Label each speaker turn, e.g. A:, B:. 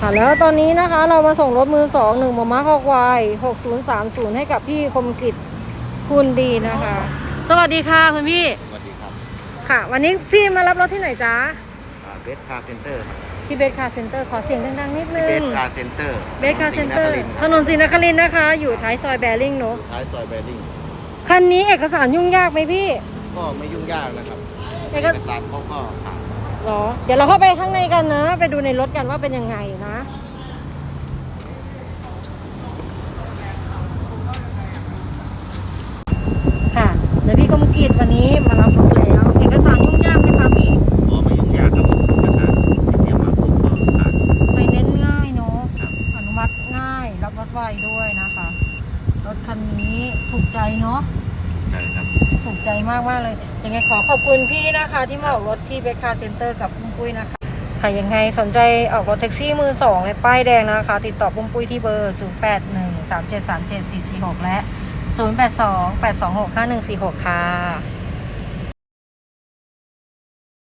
A: ค่ะแล้วตอนนี้นะคะเรามาส่งรถมือสองหนึ่งมมคอควายหกศูนย์สามศูนย์ให้กับพี่คมกิจคุณดีนะคะ สวัสดีค่ะคุณพี่
B: สวัสดีครับ
A: ค่ะ วันนี้พี่มารับรถที่ไหนจ๊ะ
B: เบสคาร์เซ็นเตอร์ครับ
A: ที่เบสคาร์เซ็นเตอร์ขอเสียงดังๆนิดนึ
B: เบ
A: ง
B: สคาร์เซ็นเตอร์
A: เบสคาร์เซ็นเตอร์ถนนศรีนครินทร์นะคะ อยู่ท้ายซอยแบริ่งเนอะ
B: ท้ายซอยแบริ่ง
A: คันนี้เอกสารยุ่งยากไหมพี่
B: ก็ไม่ยุ่งยากนะครับ
A: เอ
B: เอกกสารเขาก็ผ่าน
A: หรอ เดี๋ยวเราเข้าไปข้างในกันนะ ไปดูในรถกันว่าเป็นยังไงนะค่ะเดี๋ยวพี่กมกิจวันนี้มารับรถแล้วเอกสารยุ่งยากไหมคะพี่
B: ก็ไม่ยุ่งยากครับเอกสารที่เตรียมมาครบก็ผ่าน
A: ไฟแนนซ์ง่ายเนอะ
B: ครับ
A: อนุมัติง่ายรับรถไวด้วยนะคะ รถคันนี้ถูกใจเนาะ
B: ได้ครับ
A: ถูกใจมากมากเลย ยังไงขอขอบคุณพี่นะคะที่มาออกรถที่เบคคาเซ็นเตอร์กับปุ้มปุ้ยนะคะ ค่ะยังไงสนใจออกรถแท็กซี่มือสองในป้ายแดงนะคะ ติดต่อปุ้มปุ้ยที่เบอร์ 0 8 1 3 7 3 7 4 4 6 และ 0 8 2 8 2 6 5 1 4 6 ค่ะ